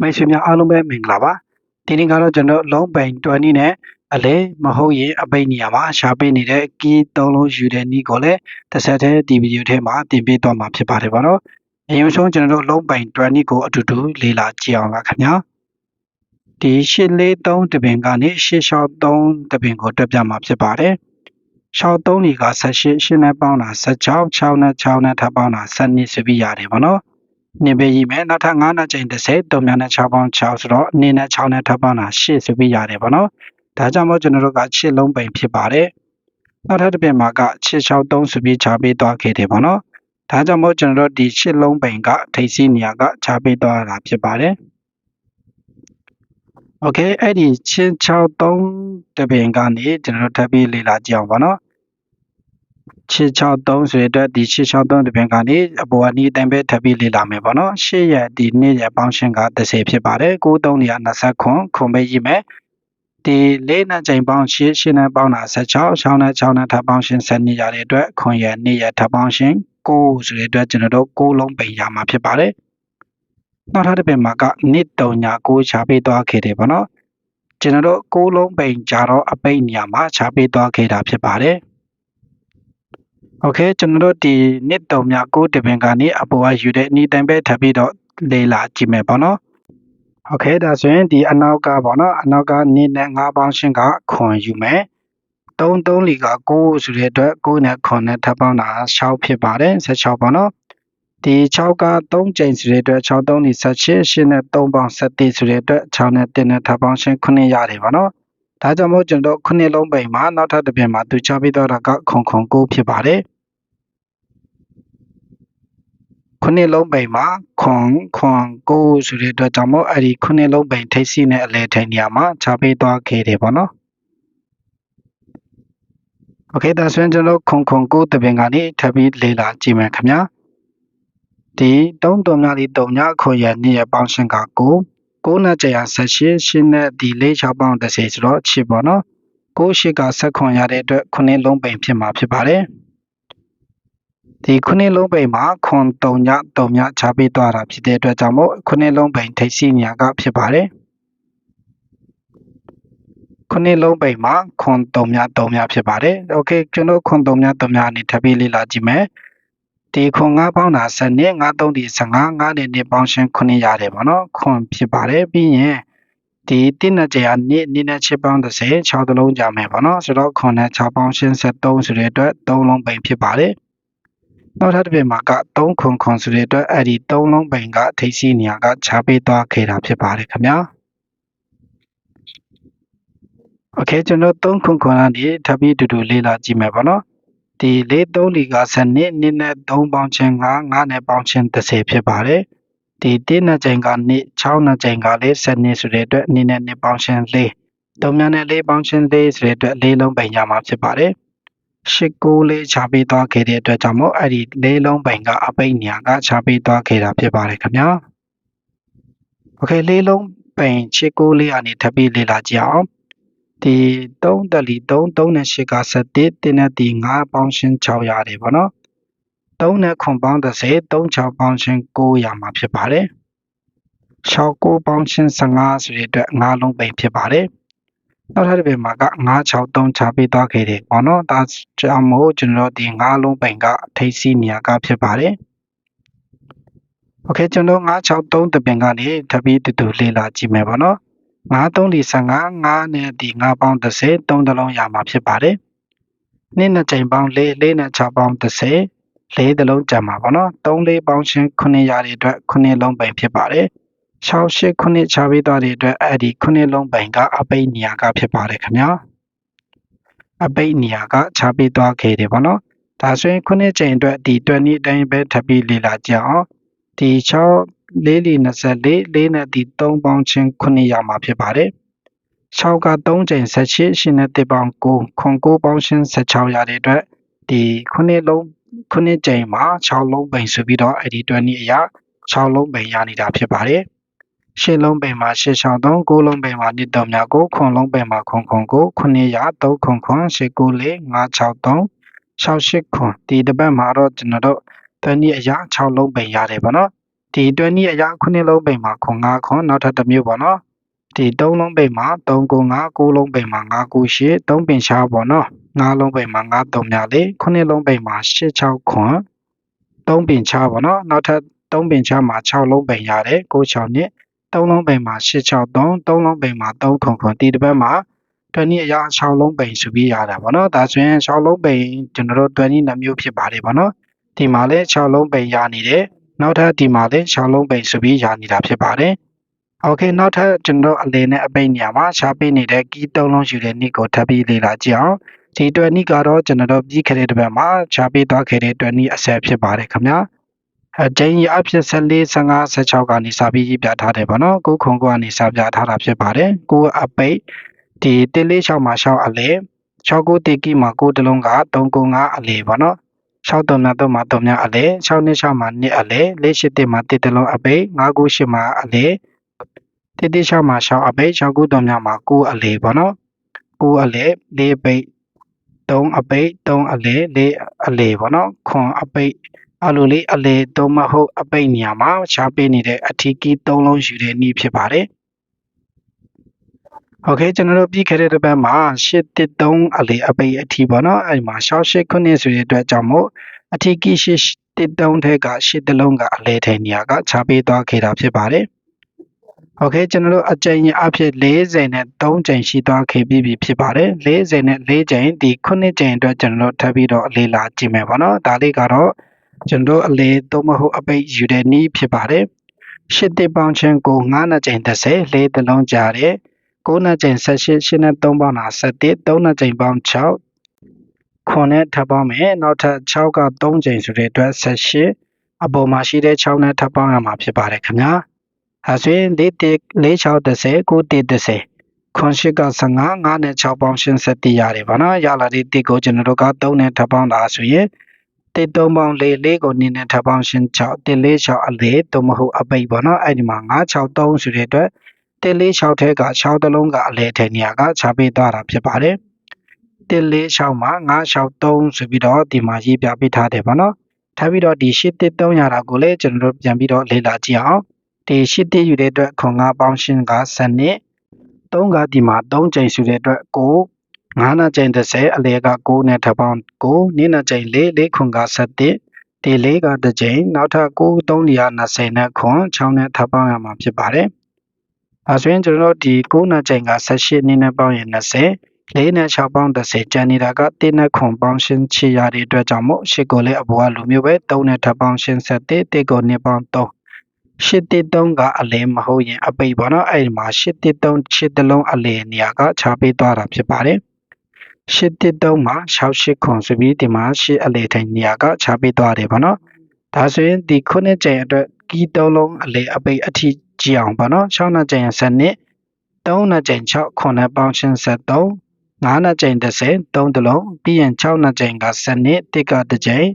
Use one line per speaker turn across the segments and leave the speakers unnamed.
မိတ်ဆွေများအားလုံးပဲမင်္ဂလာပါဒီနေ့ကတော့ကျွန်တော်လုံးပိန်20နဲ့အလဲမဟုတ်ရင်အပိတ်နေရာမှာရှာပေးနေတဲ့ကီးသုံးလုံးယူတဲ့နီးကိုလည်းတစ်ဆက်တည်းဒီဗီဒီယိုထဲမှာတင်ပြသွားမှာဖြစ်ပါတယ်ဗောနော်အရင်ဆုံးကျွန်တော်တို့လုံးပိန်20ကိုအတူတူလေ့လာကြည့်အောင်ပါခင်ဗျာဒီ843တပင်ကနေ863တပင်ကိုတွက်ပြမှာဖြစ်ပါတယ်63လီက18 8နဲ့ပေါင်းတာ16 6နဲ့6နဲ့ထပ်ပေါင်းတာ12ဆိုပြီးရတယ်ဗောနော် နေပဲကြီးမယ်နောက်ထပ်9နှစ်ချိန်30 3များနဲ့6ပေါင်း6ဆိုတော့အနေနဲ့6နဲ့ထပ်ပေါင်းတာ8ဆိုပြီးရတယ်ပေါ့နော်ဒါကြောင့်မို့ကျွန်တော်တို့က8လုံးပိန်ဖြစ်ပါတယ်နောက်ထပ်တစ်ပြင်မှာက663ဆိုပြီးခြားပေးသွားခဲ့တယ်ပေါ့နော်ဒါကြောင့်မို့ကျွန်တော်တို့ဒီ8လုံးပိန်ကထိပ်စီးနေရာကခြားပေးသွားတာဖြစ်ပါတယ် Okay အဲ့ဒီ663တပင်ကနေကျွန်တော်တို့ထပ်ပြီးလေ့လာကြအောင်ပါနော် 663ဆိုတဲ့အတွက်ဒီ663တပင်ကနေအပေါ်ကနေအတိုင်းပဲထပ်ပြီးလေ့လာမယ်ပေါ့နော်8ရက်ဒီနေ့ရက်ပေါင်းရှင်းက30ဖြစ်ပါတယ်93နေရာ20ခွန်ခွန်ပဲရေးမယ်ဒီလေးနဲ့ချိန်ပေါင်း8 8နဲ့ပေါင်းတာ16 6နဲ့6နဲ့ထပ်ပေါင်းရှင်း7နေရတဲ့အတွက်ခွန်ရက်နေ့ရက်ထပ်ပေါင်းရှင်း9ဆိုတဲ့အတွက်ကျွန်တော်တို့6လုံးပိန်ရမှာဖြစ်ပါတယ်နောက်ထပ်တစ်ပင်မှာကနှစ်တုံညာ6ချပေးသွားခဲ့တယ်ပေါ့နော်ကျွန်တော်တို့6လုံးပိန်ကြတော့အပိတ်နေရာမှာချပေးသွားခဲ့တာဖြစ်ပါတယ် โอเคကျွန်တော်တို့ဒီနှစ်တုံမြကိုတပင်ကနေအပေါ်ကယူတဲ့ဤတိုင်ပဲထပ်ပြီးတော့လေ့လာကြည့်မယ်ပေါ့နော်โอเคဒါဆိုရင်ဒီအနောက်ကပေါ့နော်အနောက်ကနှစ်နဲ့၅ပေါင်းရှင်းကခွန်ယူမယ်3 3လီက9ဆိုတဲ့အတွက်9နဲ့ခွန်နဲ့ထပ်ပေါင်းတာ6ဖြစ်ပါတယ်16ပေါ့နော်ဒီ6က3ကြိမ်ဆိုတဲ့အတွက်6 3လီ18 8နဲ့3ပေါင်း7ဆိုတဲ့အတွက်6နဲ့1နဲ့ထပ်ပေါင်းရှင်း9ရတယ်ပေါ့နော် ။ဒါကြောင့်မို့ကျွန်တော်ခုနှစ်လုံးပိန်မှာနောက်ထပ်တစ်ပြင်မှာသူချပေးတော့တာကခုံခုံကိုဖြစ်ပါတယ်။ခုနှစ်လုံးပိန်မှာခွန်ခွန်ကိုဆိုတဲ့အတွက်ကြောင့်မို့အဲ့ဒီခုနှစ်လုံးပိန်ထိပ်စီနဲ့အလဲထိုင်နေရာမှာချပေးသွားခဲ့တယ်ပေါ့နော်။ Okay ဒါဆိုရင်ကျွန်တော်ခုံခုံကိုတပင်ကနေထပ်ပြီးလေ့လာကြည့်မယ်ခင်ဗျာဒီတုံးတော်များဒီတုံညာခွန်ရနှစ်ရပေါင်းရှင်ကကို 9နဲ့ကြာ18 8နဲ့ဒီ4 6ပေါင်း10ဆိုတော့8ပေါ့နော်9 8ကဆက်ခွန်ရတဲ့အတွက်9လုံးပိန်ဖြစ်မှာဖြစ်ပါတယ်ဒီ9လုံးပိန်မှာခွန်3ည3ညခြားပေးသွားတာဖြစ်တဲ့အတွက်ကြောင့်မို့9လုံးပိန်ထိပ်စီညာကဖြစ်ပါတယ်ခုနှစ်လုံးပိန်မှာခွန်3များ3များဖြစ်ပါတယ်။ Okay ကျွန်တော်ခွန်3များ3များအနေထပ်ပြီးလေ့လာကြည့်မယ်။ ဒီခွန်9ပေါင်းတာစနစ်9 3ဒီ15 9နဲ့နှစ်ပေါင်းရှင်း9ရတယ်ပေါ့နော်ခွန်ဖြစ်ပါတယ်ပြီးရင်ဒီတိနဲ့ကြာနှစ်နှစ်နဲ့6ပေါင်း30 6တလုံးကြာမယ်ပေါ့နော်ဆိုတော့ခွန်နဲ့6ပေါင်းရှင်း73ဆိုတဲ့အတွက်3လုံးပိန်ဖြစ်ပါတယ်နောက်ထပ်တစ်ပြင်မှာက3ခွန်ခွန်ဆိုတဲ့အတွက်အဲ့ဒီ3လုံးပိန်ကထိပ်စီးနေရာကခြားပေးသွားခဲ့တာဖြစ်ပါတယ်ခင်ဗျာโอเคကျွန်တော်3ခွန်ခွန်ကနေထပ်ပြီးတူတူလေ့လာကြည့်မယ်ပေါ့နော် ဒီ၄၃လီကစနစ်နှစ်နဲ့3ပေါင်းခြင်းက9နဲ့ပေါင်းခြင်း30ဖြစ်ပါတယ်။ဒီ1နှစ်ချိန်ကနှစ်6နှစ်ချိန်ကလည်းစနစ်ဆိုတဲ့အတွက်နှစ်နဲ့နှစ်ပေါင်းခြင်း၄သုံးများနဲ့၄ပေါင်းခြင်း၄ဆိုတဲ့အတွက်၄လုံးပိုင်ကြမှာဖြစ်ပါတယ်။ရှစ်ကိုလေးခြားပေးသွားခဲ့တဲ့အတွက်ကြောင့်မို့အဲ့ဒီ၄လုံးပိုင်ကအပိတ်ညာကခြားပေးသွားခဲ့တာဖြစ်ပါတယ်ခင်ဗျာ။ Okay ၄လုံးပိုင်ရှစ်ကိုလေးအနေထပ်ပြီးလေ့လာကြအောင်။ ဒီ3တလီ3 3နဲ့8က7တင်းနဲ့ဒီ9ပေါင်းရှင်း6ရတယ်ပေါ့နော်3နဲ့ခွန်ပေါင်း30 3 6ပေါင်းရှင်း9ရမှာဖြစ်ပါတယ်6 9ပေါင်းရှင်း15ဆိုတဲ့အတွက်9လုံးပိန်ဖြစ်ပါတယ်နောက်ထပ်တစ်ပင်မှာက963ချပေးသွားခဲ့တယ်ပေါ့နော်ဒါကြောင့်မို့ကျွန်တော်ဒီ9လုံးပိန်ကထိပ်စီးနေရာကဖြစ်ပါတယ်โอเคကျွန်တော်963တပင်ကနေထပ်ပြီးတူတူလေ့လာကြည့်မယ်ပေါ့နော် 93ဒီ15 9နဲ့ဒီ9ပေါင်း30 3တလုံးရမှာဖြစ်ပါတယ်နှစ်နဲ့ချိန်ပေါင်း4 4နဲ့6ပေါင်း30 4တလုံးကြံမှာပေါ့နော်3 4ပေါင်းချင်း9ရတဲ့အတွက်9လုံးပိန်ဖြစ်ပါတယ်6 8ခုနှစ်ချပေးသွားတဲ့အတွက်အဲ့ဒီခုနှစ်လုံးပိုင်ကအပိတ်နေရာကဖြစ်ပါတယ်ခင်ဗျာအပိတ်နေရာကချပေးသွားခဲ့တယ်ပေါ့နော်ဒါဆိုရင်ခုနှစ်ချိန်အတွက်ဒီ20အတိုင်းပဲထပ်ပြီးလေ့လာကြအောင်ဒီ6 4လီ24 4နဲ့ဒီ3ပေါင်းချင်း9ရမှာဖြစ်ပါတယ်6က3ချိန်18ရှင်နဲ့1ပေါင်း9ခွန်9ပေါင်းချင်း16ရတဲ့အတွက်ဒီခုနှစ်လုံးခုနှစ်ချိန်မှာ6လုံးပိန်ဆိုပြီးတော့အဲ့ဒီ20အရာ6လုံးပိန်ရနေတာဖြစ်ပါတယ်ရှစ်လုံးပင်မှာရှစ်ချောင်းသုံးကိုးလုံးပင်မှာနှစ်တုံများကိုခွန်လုံးပင်မှာခွန်ခွန်ကိုခုနှစ်ရာသုံးခွန်ခွန်ရှစ်ကိုလေးငါးချောင်းသုံး6 8ခွန်ဒီတစ်ပတ်မှာတော့ကျွန်တော်တို့တနည်းအရာ6လုံးပင်ရတယ်ပေါ့နော် ဒီတွဲနည်းအရာခုနှစ်လုံးပိန်မှာခွန်၅ခွန်နောက်ထပ်တစ်မျိုးပေါ့နော်ဒီ၃လုံးပိန်မှာ3ကို5 9လုံးပိန်မှာ5 9 8 3ပင်ရှားပေါ့နော်5လုံးပိန်မှာ5 3မြလေးခုနှစ်လုံးပိန်မှာ8 6ခွန်3ပင်ချားပေါ့နော်နောက်ထပ်3ပင်ချားမှာ6လုံးပိန်ရတယ်9 6နှစ်3လုံးပိန်မှာ8 6 3 3လုံးပိန်မှာ3ခွန်ခွန်ဒီတစ်ပတ်မှာတွဲနည်းအရာ6လုံးပိန်ဆိုပြီးရတာပေါ့နော်ဒါဆိုရင်6လုံးပိန်ကျွန်တော်တို့တွဲနည်းနှမျိုးဖြစ်ပါတယ်ပေါ့နော်ဒီမှာလည်း6လုံးပိန်ရနေတယ် နောက်ထပ်ဒီမှာလည်းရှားလုံးပိန်ဆိုပြီးရာနေတာဖြစ်ပါတယ်။ Okay နောက်ထပ်ကျွန်တော်အလယ်နဲ့အပိတ်နေရာမှာရှားပေးနေတဲ့ key ၃လုံးရှိတဲ့နည်းကိုထပ်ပြီးလေ့လာကြည့်အောင်။ဒီအတွက်နည်းကတော့ကျွန်တော်ပြီးခဲ့တဲ့တစ်ပတ်မှာရှားပေးသွားခဲ့တဲ့အတွက်နည်းအဆက်ဖြစ်ပါတယ်ခင်ဗျာ။အကျဉ်းရအဖြစ်14 15 16ကနေစပြီးပြထားတယ်ပေါ့နော်။ကိုခုံကနေစပြထားတာဖြစ်ပါတယ်။ကိုအပိတ်ဒီ146မှာရှောက်အလဲ69တေကီမှာကိုတလုံးက305အလဲပေါ့နော် 6တုံမြတ်တော့မှာတုံမြတ်အလဲ6နှစ်6မှာနှစ်အလဲ4ရှိတဲ့မှာ1တလုံးအပိတ်998မှာအလဲ1တိ6မှာ6အပိတ်6ခုတုံမြတ်မှာ9အလဲပေါ့နော်9အလဲ4အပိတ်3အပိတ်3အလဲ4အလဲပေါ့နော်ခွန်အပိတ်အလိုလေးအလေသုံးမဟုတ်အပိတ်နေရာမှာရှားပေးနေတဲ့အထီးကီး၃လုံးယူတဲ့နည်းဖြစ်ပါတယ် โอเคကျွန်တော်တို့ပြီးခဲ့တဲ့တစ်ပတ်မှာ813အလေအပိတ်အထီးပေါ့နော်အဲ့မှာ68ခုနှစ်ဆိုတဲ့အတွက်ကြောင့်မို့အထီးကီး813ထဲက8တလုံးကအလေထဲနေရာကခြားပေးသွားခဲ့တာဖြစ်ပါတယ်โอเคကျွန်တော်တို့အကြိမ်အဖြစ်40နဲ့3ကြိမ်ရှိသွားခဲ့ပြီးပြီဖြစ်ပါတယ်40နဲ့4ကြိမ်ဒီ9ကြိမ်အတွက်ကျွန်တော်တို့ထပ်ပြီးတော့အလေးလာကြည့်မယ်ပေါ့နော်ဒါလေးကတော့ကျွန်တော်အလေသုံးမဟုတ်အပိတ်ယူတဲ့နည်းဖြစ်ပါတယ်ရှစ်တစ်ပေါင်းချင်းကို9နှစ်ကြိမ်30လေးတလုံးကြားတယ် 9နှစ်ကြိမ်18ရှစ်နဲ့3ပေါင်းတာ17 3နှစ်ကြိမ်ပေါင်း6ခွန်နဲ့ထပ်ပေါင်းမယ်နောက်ထပ်6က3ကြိမ်ဆိုတဲ့အတွက်18အပေါ်မှာရှိတဲ့6နဲ့ထပ်ပေါင်းရမှာဖြစ်ပါတယ်ခင်ဗျာအဲဆိုရင်4တစ်4 6 30 9တစ်30ခွန်ရှိက15 9နဲ့6ပေါင်းရှင်းဆက်တည်ရတယ်ဗောနော်ရလာတဲ့တစ်ကိုကျွန်တော်တို့က3နဲ့ထပ်ပေါင်းတာဆိုရင်တစ်သုံးပေါင်းလေးလေးကိုနင်းနဲ့ထပ်ပေါင်းရှင်း6တစ်လေး6အလေးသို့မဟုတ်အပိတ်ပေါ့နော်အဲ့ဒီမှာ9 6 3ဆိုတဲ့အတွက် တစ်လေး6ထဲက6တလုံးကအလဲထဲနေရာကခြားပေးသွားတာဖြစ်ပါတယ်တစ်လေး6မှာ9 6 3ဆိုပြီးတော့ဒီမှာရေးပြပေးထားတယ်ပေါ့နော်ထပ်ပြီးတော့ဒီရှစ်တစ်300ရာကိုလည်းကျွန်တော်တို့ပြန်ပြီးတော့လေ့လာကြည့်အောင်ဒီရှစ်တစ်ယူတဲ့အတွက်ခွန်9ပေါင်းရှင်းက7နှစ်3ကဒီမှာ3ချိန်ဆိုတဲ့အတွက်9 9နှစ်ချိန်30အလဲက9နဲ့ထပ်ပေါင်း9နင်းနှစ်ချိန်4 4ခွန်က7ဒီ4ကတစ်ချိန်နောက်ထပ်9 320နဲ့ခွန်6နဲ့ထပ်ပေါင်းရမှာဖြစ်ပါတယ်။ အဲဆိုရင်ကျွန်တော်တို့ဒီ9နှစ်ချိန်က18နင်းနဲ့ပေါင်းရင်20 4နဲ့6ပေါင်း30ကျန်နေတာက1နဲ့ခွန်ပေါင်းရှင်းချရတဲ့အတွက်ကြောင့်မို့ရှစ်ကိုလည်းအပေါ်ကလူမျိုးပဲ3နဲ့ထပ်ပေါင်းရှင်း7တစ်ကို2ပေါင်း3ရှစ်တစ်3ကအလဲမဟုတ်ရင်အပိတ်ပေါ့နော်အဲ့ဒီမှာရှစ်တစ်3ရှစ်တလုံးအလဲနေရာကခြားပေးသွားတာဖြစ်ပါတယ်။ရှစ်တစ်သုံးမှာ6ရှစ်ခွန်ဆိုပြီးဒီမှာရှစ်အလေထိုင်နေရာကခြားပေးသွားတယ်ပေါ့နော်ဒါဆိုရင်ဒီခုနှစ်ကြိမ်အတွက်ကီးသုံးလုံးအလေအပိတ်အထိ ကြည့်အောင်ပေါ့နော်6နှစ်ကြိမ်7နှစ်3နှစ်ကြိမ်6ခွန်နဲ့ပေါင်းရှင်း73 9နှစ်ကြိမ်30 3တလုံးပြီးရင်6နှစ်ကြိမ်က7နှစ်တစ်ကတစ်ကြိမ်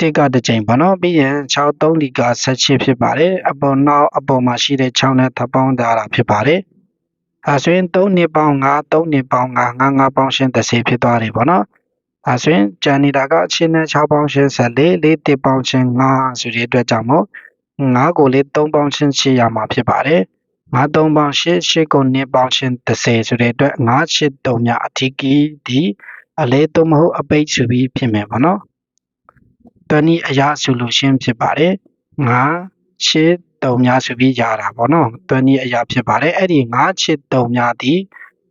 တစ်ကတစ်ကြိမ်ပေါ့နော်ပြီးရင်6 3လီက18ဖြစ်ပါတယ်အပေါ်နောက်အပေါ်မှာရှိတဲ့6နဲ့ထပ်ပေါင်းထားတာဖြစ်ပါတယ်အဲဆိုရင်3နှစ်ပေါင်း5 3နှစ်ပေါင်း5 5 5ပေါင်းရှင်း30ဖြစ်သွားတယ်ပေါ့နော်အဲဆိုရင်ကျန်နေတာက6နဲ့6ပေါင်းရှင်း14 4တစ်ပေါင်းရှင်း5ဆိုတဲ့အတွက်ကြောင့်မို့ 5ကိုလေး3ပေါင်းရှင်း8ရမှာဖြစ်ပါတယ်5 3ပေါင်း8 8ကို2ပေါင်းရှင်း30ဆိုတဲ့အတွက်5 8 3မြအထီးကီဒီအလဲ3မဟုတ်အပိတ်ဆိုပြီးဖြစ်မယ်ပေါ့နော်တနည်းအရာဆိုလို့ရှင်းဖြစ်ပါတယ်5 8တုံများဆိုပြီးရတာပေါ့နော်တွန်းနည်းအရာဖြစ်ပါတယ်အဲ့ဒီ9ချစ်တုံများဒီ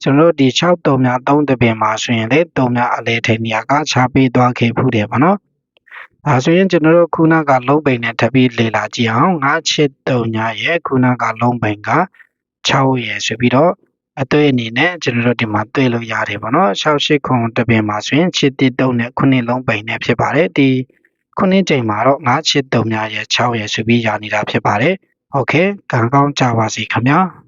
ကျွန်တော်တို့ဒီ6တုံများ3တပင်မှာဆိုရင်လေတုံများအလဲထိန်နေရာကခြားပေးသွားခဲ့ဖူးတယ်ပေါ့နော် ဒါဆိုရင်ကျွန်တော်တို့ခုနကလုံးပိန်နဲ့ထပ်ပြီးလေ့လာကြည့်အောင်9ချစ်တုံများရဲ့ခုနကလုံးပိန်က6ရဲ့ဆိုပြီးတော့အတွေ့အနေနဲ့ကျွန်တော်တို့ဒီမှာတွေ့လို့ရတယ်ပေါ့နော်6 8ခုတပင်မှာဆိုရင်ချစ်တိတုံနဲ့ခုနှစ်လုံးပိန်နဲ့ဖြစ်ပါတယ်ဒီခုနှစ်ချိန်မှာတော့9ချစ်3များရဲ့6ရဲ့ဆိုပြီးရနေတာဖြစ်ပါတယ်။ Okay ကံကောင်းကြပါစေခင်ဗျာ။